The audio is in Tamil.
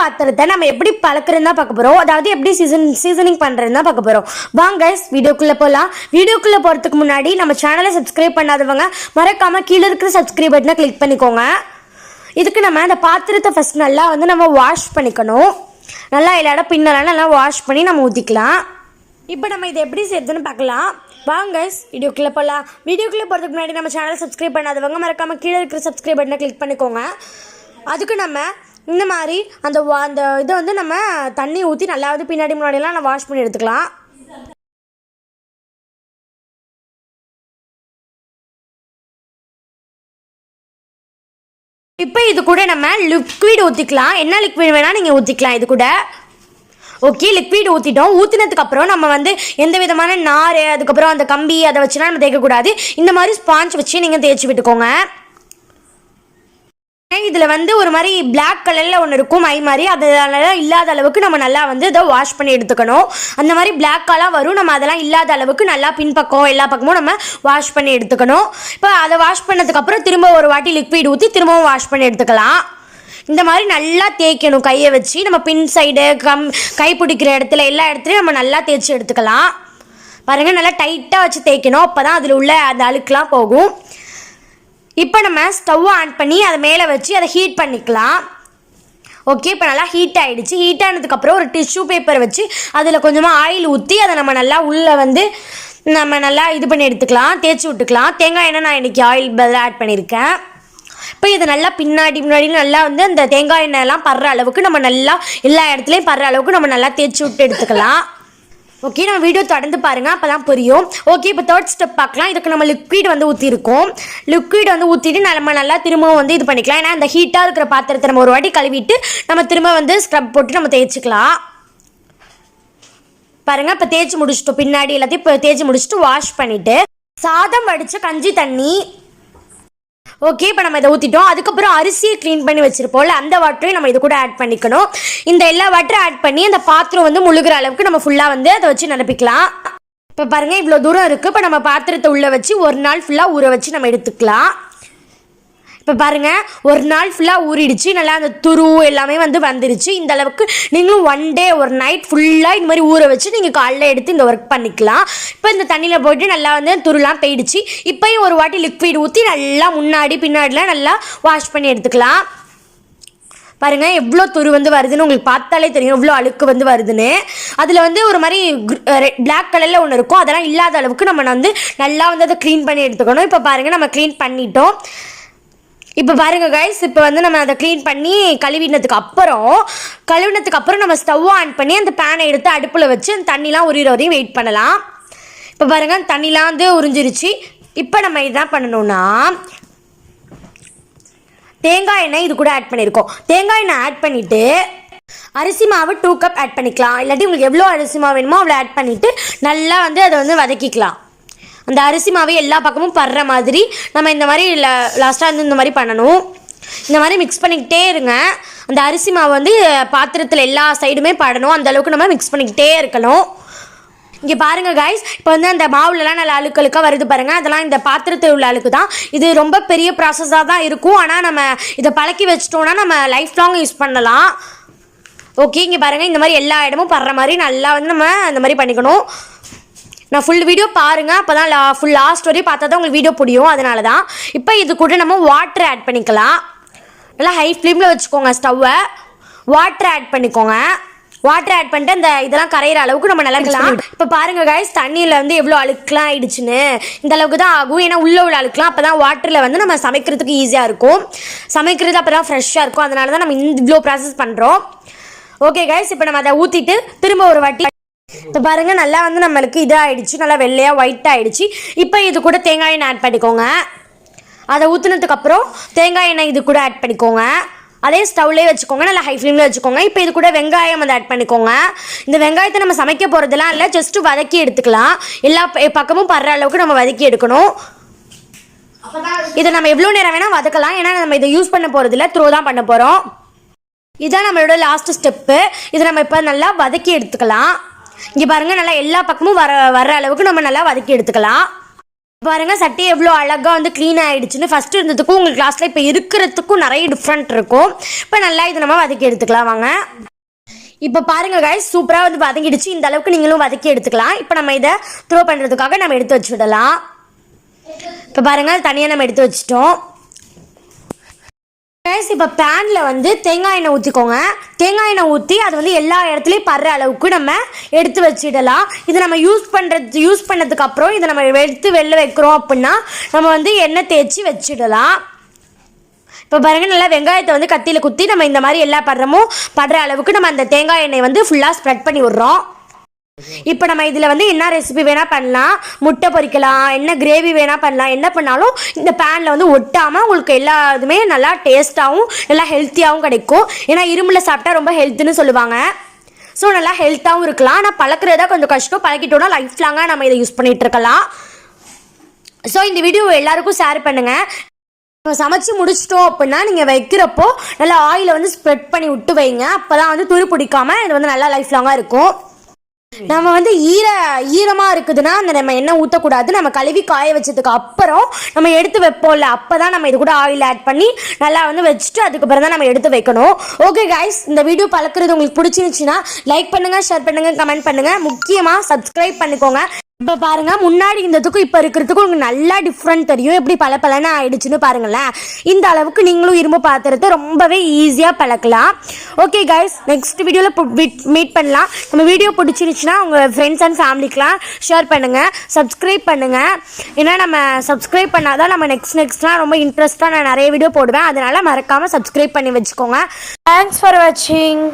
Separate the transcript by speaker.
Speaker 1: பாத்திரத்தை நம்ம எப்படி பழக்கிறதுன்னு தான் பார்க்க போகிறோம் அதாவது எப்படி சீசன் சீசனிங் பண்ணுறதுன்னு தான் பார்க்க போகிறோம் வாங்க வீடியோக்குள்ளே போகலாம் வீடியோக்குள்ளே போகிறதுக்கு முன்னாடி நம்ம சேனலை சப்ஸ்கிரைப் பண்ணாதவங்க மறக்காமல் கீழே இருக்கிற சப்ஸ்கிரைப் பட்டனை கிளிக் பண்ணிக்கோங்க. இதுக்கு நம்ம அந்த பாத்திரத்தை ஃபஸ்ட் நல்லா வந்து நம்ம வாஷ் பண்ணிக்கணும். நல்லா எல்லா பின்னலாம் நல்லா வாஷ் பண்ணி நம்ம ஊற்றிக்கலாம் இப்போ நம்ம இதை எப்படி செய்யறதுன்னு பார்க்கலாம். வாங்க வீடியோக்குள்ளே போகலாம் வீடியோக்குள்ளே போகிறதுக்கு முன்னாடி நம்ம சேனலை சப்ஸ்கிரைப் பண்ணாதவங்க மறக்காமல் கீழே இருக்கிற சப்ஸ்கிரைப் பட்டனை கிளிக் பண்ணிக்கோங்க. அதுக்கு நம்ம இந்த மாதிரி அந்த வா- அந்த இதை வந்து நம்ம தண்ணி ஊற்றி நல்லா வந்து பின்னாடி முன்னாடிலாம் நம்ம வாஷ் பண்ணி எடுத்துக்கலாம். இப்போ இது கூட நம்ம லிக்விட் ஊற்றிக்கலாம் என்ன லிக்விட் வேணால் நீங்கள் ஊற்றிக்கலாம் இது கூட. ஓகே லிக்விட் ஊற்றிட்டோம் ஊற்றினதுக்கப்புறம் நம்ம வந்து எந்த விதமான நார் அதுக்கப்புறம் அந்த கம்பி அதை வச்சுலாம் நம்ம தேய்க்கக்கூடாது. இந்த மாதிரி ஸ்பாஞ்ச் வச்சு நீங்கள் தேய்ச்சி விட்டுக்கோங்க. இதில் வந்து ஒரு மாதிரி பிளாக் கலரில் ஒன்று இருக்கும் மை மாதிரி. அதனால இல்லாத அளவுக்கு நம்ம நல்லா வந்து இதை வாஷ் பண்ணி எடுத்துக்கணும். அந்த மாதிரி பிளாக்காலாம் வரும். நம்ம அதெல்லாம் இல்லாத அளவுக்கு நல்லா பின்பக்கம் எல்லா பக்கமும் நம்ம வாஷ் பண்ணி எடுத்துக்கணும். இப்போ அதை வாஷ் பண்ணதுக்கப்புறம் திரும்ப ஒரு வாட்டி லிக்விட் ஊற்றி திரும்பவும் வாஷ் பண்ணி எடுத்துக்கலாம். இந்த மாதிரி நல்லா தேய்க்கணும் கையை வச்சு. நம்ம பின் சைடு கம் கை பிடிக்கிற இடத்துல எல்லா இடத்துலையும் நம்ம நல்லா தேய்ச்சி எடுத்துக்கலாம். பாருங்கள் நல்லா டைட்டாக வச்சு தேய்க்கணும். அப்போ தான் அதில் உள்ள அந்த அழுக்கெலாம் போகும். இப்போ நம்ம ஸ்டவ்வை ஆன் பண்ணி அதை மேலே வச்சு அதை ஹீட் பண்ணிக்கலாம். ஓகே இப்போ நல்லா ஹீட் ஆகிடுச்சு ஹீட் ஆனதுக்கப்புறம் ஒரு டிஷ்யூ பேப்பர் வச்சு அதில் கொஞ்சமாக ஆயில் ஊற்றி அதை நம்ம நல்லா உள்ளே வந்து நம்ம நல்லா இது பண்ணி எடுத்துக்கலாம் தேய்ச்சி விட்டுக்கலாம். தேங்காய் எண்ணெய் நான் இன்றைக்கி ஆயில் பதிலாக ஆட் பண்ணியிருக்கேன். இப்போ இதை நல்லா பின்னாடி முன்னாடி நல்லா வந்து அந்த தேங்காய் எண்ணெய்லாம் படுற அளவுக்கு நம்ம நல்லா எல்லா இடத்துலையும் படுற அளவுக்கு நம்ம நல்லா தேய்ச்சி விட்டு எடுத்துக்கலாம். ஓகே நம்ம வீடியோ தொடர்ந்து பாருங்கள் அப்போ தான் புரியும். ஓகே இப்போ தேர்ட் ஸ்டெப் பார்க்கலாம். இதுக்கு நம்ம லிக்விட் வந்து ஊற்றிருக்கோம் லிக்விட் வந்து ஊற்றிட்டு நம்ம நல்லா திரும்பவும் வந்து இது பண்ணிக்கலாம். ஏன்னா அந்த ஹீட்டாக இருக்கிற பாத்திரத்தை நம்ம ஒரு வாட்டி கழுவிட்டு நம்ம திரும்ப வந்து ஸ்க்ரப் போட்டு நம்ம தேய்ச்சிக்கலாம். பாருங்கள் இப்போ தேய்ச்சி முடிச்சிட்டோம். பின்னாடி எல்லாத்தையும் இப்போ தேய்ச்சி முடிச்சுட்டு வாஷ் பண்ணிவிட்டு சாதம் வடித்த கஞ்சி தண்ணி ஓகே இப்போ நம்ம இதை ஊற்றிட்டோம் அதுக்கப்புறம் அரிசியை க்ளீன் பண்ணி வச்சிருப்போம்ல அந்த வாட்டரையும் நம்ம இது கூட ஆட் பண்ணிக்கணும். இந்த எல்லா வாட்டரும் ஆட் பண்ணி அந்த பாத்திரம் வந்து முழுகிற அளவுக்கு நம்ம ஃபுல்லாக வந்து அதை வச்சு நிரப்பிக்கலாம் இப்போ பாருங்கள் இவ்வளோ தூரம் இருக்குது இப்போ நம்ம பாத்திரத்தை உள்ளே வச்சு ஒரு நாள் ஃபுல்லாக ஊற வச்சு நம்ம எடுத்துக்கலாம். இப்போ பாருங்கள் ஒரு நாள் ஃபுல்லாக ஊறிடுச்சு. நல்லா அந்த துரு எல்லாமே வந்து வந்துருச்சு. இந்த அளவுக்கு நீங்களும் ஒன் டே ஒரு நைட் ஃபுல்லாக இந்த மாதிரி ஊற வச்சு நீங்கள் காலைல எடுத்து இந்த ஒர்க் பண்ணிக்கலாம். இப்போ இந்த தண்ணியில் போயிட்டு நல்லா வந்து துருலாம் போயிடுச்சு. இப்போயும் ஒரு வாட்டி லிக்விட் ஊற்றி நல்லா முன்னாடி பின்னாடிலாம் நல்லா வாஷ் பண்ணி எடுத்துக்கலாம். பாருங்க எவ்வளோ துரு வந்து வருதுன்னு உங்களுக்கு பார்த்தாலே தெரியும். எவ்வளோ அழுக்கு வந்து வருதுன்னு. அதில் வந்து ஒரு மாதிரி பிளாக் கலரில் ஒன்று இருக்கும். அதெல்லாம் இல்லாத அளவுக்கு நம்ம வந்து நல்லா வந்து அதை க்ளீன் பண்ணி எடுத்துக்கணும். இப்போ பாருங்கள் நம்ம க்ளீன் பண்ணிட்டோம். இப்போ பாருங்க கைஸ் இப்போ வந்து நம்ம அதை க்ளீன் பண்ணி கழுவினதுக்கு அப்புறம் கழுவினதுக்கு அப்புறம் நம்ம ஸ்டவ் ஆன் பண்ணி அந்த பேனை எடுத்து அடுப்பில் வச்சு அந்த தண்ணிலாம் உரியிற வரையும் வெயிட் பண்ணலாம். இப்போ பாருங்க அந்த தண்ணிலாம் வந்து உறிஞ்சிருச்சு. இப்போ நம்ம இதுதான் பண்ணணும்னா தேங்காய் எண்ணெய் இது கூட ஆட் பண்ணியிருக்கோம் தேங்காய் எண்ணெய் ஆட் பண்ணிவிட்டு அரிசி மாவு டூ கப் ஆட் பண்ணிக்கலாம். இல்லாட்டி உங்களுக்கு எவ்வளோ அரிசி மாவு வேணுமோ அவ்வளோ ஆட் பண்ணிவிட்டு நல்லா வந்து அதை வந்து வதக்கிக்கலாம். அந்த அரிசி மாவை எல்லா பக்கமும் படுற மாதிரி நம்ம இந்த மாதிரி லாஸ்ட்டாக வந்து இந்த மாதிரி பண்ணணும். இந்த மாதிரி மிக்ஸ் பண்ணிக்கிட்டே இருங்க. அந்த அரிசி மாவு வந்து பாத்திரத்தில் எல்லா சைடுமே படணும். அந்த அளவுக்கு நம்ம மிக்ஸ் பண்ணிக்கிட்டே இருக்கணும். இங்கே பாருங்கள் கைஸ் இப்போ வந்து அந்த மாவுலலாம் நல்லா அழுக்கு அழுக்காக வருது பாருங்கள் அதெல்லாம் இந்த பாத்திரத்தில் உள்ள அழுக்கு தான். இது ரொம்ப பெரிய ப்ராசஸாக தான் இருக்கும். ஆனால் நம்ம இதை பழக்கி வச்சிட்டோன்னா நம்ம லைஃப் லாங் யூஸ் பண்ணலாம். ஓகே இங்கே பாருங்கள் இந்த மாதிரி எல்லா இடமும் படுற மாதிரி நல்லா வந்து நம்ம இந்த மாதிரி பண்ணிக்கணும். நான் ஃபுல் வீடியோ பாருங்க. அப்போ தான் லா ஃபுல் லாஸ்ட் வரையும் பார்த்தா தான் உங்களுக்கு வீடியோ புரியும். அதனால தான் இப்போ இது கூட நம்ம வாட்டர் ஆட் பண்ணிக்கலாம். நல்லா ஹை ஃப்ளேமில் வச்சுக்கோங்க ஸ்டவ்வை வாட்டர் ஆட் பண்ணிக்கோங்க. வாட்டர் ஆட் பண்ணிட்டு அந்த இதெல்லாம் கரையிற அளவுக்கு நம்ம நல்லா இருக்கலாம். இப்போ பாருங்க கைஸ் தண்ணியில் வந்து எவ்வளோ அழுக்கெலாம் ஆயிடுச்சுன்னு. இந்த அளவுக்கு தான் ஆகும். ஏன்னா உள்ள உள்ள அழுக்கலாம் அப்போ தான் வாட்டரில் வந்து நம்ம சமைக்கிறதுக்கு ஈஸியாக இருக்கும். சமைக்கிறது அப்போ தான் ஃப்ரெஷ்ஷாக இருக்கும். அதனால தான் நம்ம இந்த இவ்வளோ ப்ராசஸ் பண்ணுறோம் ஓகே கைஸ் இப்போ நம்ம அதை ஊற்றிட்டு திரும்ப ஒரு வாட்டி இப்போ பாருங்க நல்லா வந்து நம்மளுக்கு இதாகிடுச்சு நல்லா வெள்ளையாக ஒயிட் ஆகிடுச்சு இப்போ இது கூட தேங்காய் எண்ணெய் ஆட் பண்ணிக்கோங்க. அதை ஊற்றுனதுக்கப்புறம் தேங்காய் எண்ணெய் இது கூட ஆட் பண்ணிக்கோங்க. அதே ஸ்டவ்லேயே வச்சுக்கோங்க நல்லா ஹை ஃப்ளேமில் வச்சுக்கோங்க. இப்போ இது கூட வெங்காயம் வந்து ஆட் பண்ணிக்கோங்க. இந்த வெங்காயத்தை நம்ம சமைக்க போகிறதெல்லாம் இல்லை ஜஸ்ட்டு வதக்கி எடுத்துக்கலாம். எல்லா பக்கமும் படுற அளவுக்கு நம்ம வதக்கி எடுக்கணும். இதை நம்ம எவ்வளோ நேரம் வேணால் வதக்கலாம். ஏன்னா நம்ம இதை யூஸ் பண்ண போகிறதில்ல த்ரோ தான் பண்ண போகிறோம் இதுதான் நம்மளோட லாஸ்ட் ஸ்டெப்பு இதை நம்ம இப்போ நல்லா வதக்கி எடுத்துக்கலாம். இங்கே பாருங்கள் நல்லா எல்லா பக்கமும் வர வர்ற அளவுக்கு நம்ம நல்லா வதக்கி எடுத்துக்கலாம். பாருங்க சட்டை எவ்வளோ அழகாக வந்து க்ளீன் ஆகிடுச்சுன்னு ஃபஸ்ட்டு இருந்ததுக்கும் உங்கள் கிளாஸில் இப்போ இருக்கிறதுக்கும் நிறைய டிஃப்ரெண்ட் இருக்கும். இப்போ நல்லா இது நம்ம வதக்கி எடுத்துக்கலாம் வாங்க. இப்போ பாருங்க காய்ஸ் சூப்பராக வந்து வதங்கிடுச்சு. இந்த அளவுக்கு நீங்களும் வதக்கி எடுத்துக்கலாம். இப்போ நம்ம இதை த்ரோ பண்ணுறதுக்காக நம்ம எடுத்து வச்சு விடலாம் இப்போ பாருங்க தனியாக நம்ம எடுத்து வச்சிட்டோம். கைஸ் இப்போ பேனில் வந்து தேங்காய் எண்ணெய் ஊற்றிக்கோங்க தேங்காய் எண்ணெய் ஊற்றி அது வந்து எல்லா இடத்துலையும் படுற அளவுக்கு நம்ம எடுத்து வச்சிடலாம். இது நம்ம யூஸ் பண்ணுறது யூஸ் பண்ணதுக்கப்புறம் இதை நம்ம எடுத்து வெளில வைக்கிறோம் அப்படின்னா நம்ம வந்து எண்ணெய் தேய்ச்சி வச்சிடலாம். இப்போ பாருங்க நல்லா வெங்காயத்தை வந்து கத்தியில் குத்தி நம்ம இந்த மாதிரி எல்லா படுறமும் படுற அளவுக்கு நம்ம அந்த தேங்காய் எண்ணெய் வந்து ஃபுல்லாக ஸ்ப்ரெட் பண்ணி விட்றோம். இப்போ நம்ம இதில் வந்து என்ன ரெசிபி வேணால் பண்ணலாம்? முட்டை பொரிக்கலாம் என்ன கிரேவி வேணால் பண்ணலாம் என்ன பண்ணாலும் இந்த பேனில் வந்து ஒட்டாமல் உங்களுக்கு எல்லா இதுவுமே நல்லா டேஸ்ட்டாகவும் நல்லா ஹெல்த்தியாகவும் கிடைக்கும். ஏன்னா இரும்பில் சாப்பிட்டா ரொம்ப ஹெல்த்துன்னு சொல்லுவாங்க. ஸோ நல்லா ஹெல்த்தாகவும் இருக்கலாம். ஆனால் பழக்கிறதா கொஞ்சம் கஷ்டம். பழக்கிட்டோம்னா லைஃப் லாங்காக நம்ம இதை யூஸ் பண்ணிட்டு இருக்கலாம். ஸோ இந்த வீடியோ எல்லாருக்கும் ஷேர் பண்ணுங்கள் நம்ம சமைச்சு முடிச்சிட்டோம் அப்படின்னா நீங்கள் வைக்கிறப்போ நல்லா ஆயிலை வந்து ஸ்ப்ரெட் பண்ணி விட்டு வைங்க. அப்போ தான் வந்து துரு பிடிக்காம இது வந்து நல்லா லைஃப் லாங்காக இருக்கும். நம்ம வந்து ஈர ஈரமாக இருக்குதுன்னா அந்த நம்ம எண்ணெய் ஊற்றக்கூடாது நம்ம கழுவி காய வச்சதுக்கு அப்புறம் நம்ம எடுத்து வைப்போம்ல அப்போ தான் நம்ம இது கூட ஆயில் ஆட் பண்ணி நல்லா வந்து வச்சுட்டு அதுக்கப்புறம் தான் நம்ம எடுத்து வைக்கணும். ஓகே கைஸ் இந்த வீடியோ பழக்கிறது உங்களுக்கு பிடிச்சிருந்துச்சுன்னா லைக் பண்ணுங்கள் ஷேர் பண்ணுங்கள் கமெண்ட் பண்ணுங்கள் முக்கியமாக சப்ஸ்கிரைப் பண்ணிக்கோங்க. இப்போ பாருங்க முன்னாடி இருந்ததுக்கும் இப்போ இருக்கிறதுக்கும் உங்களுக்கு நல்லா டிஃப்ரெண்ட் தெரியும். எப்படி பல பலன்னு ஆயிடுச்சுன்னு பாருங்களேன். இந்த அளவுக்கு நீங்களும் இரும்பு பாத்திரத்தை ரொம்பவே ஈஸியாக பழக்கலாம். ஓகே கைஸ் நெக்ஸ்ட் வீடியோவில் மீட் பண்ணலாம். நம்ம வீடியோ பிடிச்சிருச்சுன்னா உங்கள் ஃப்ரெண்ட்ஸ் அண்ட் ஃபேமிலிக்கெலாம் ஷேர் பண்ணுங்கள் சப்ஸ்கிரைப் பண்ணுங்கள் ஏன்னா நம்ம சப்ஸ்கிரைப் பண்ணாதான் நம்ம நெக்ஸ்ட் நெக்ஸ்ட்லாம் ரொம்ப இன்ட்ரெஸ்ட்டாக நான் நிறைய வீடியோ போடுவேன். அதனால் மறக்காமல் சப்ஸ்கிரைப் பண்ணி வச்சுக்கோங்க. தேங்க்ஸ் ஃபார் வாட்சிங்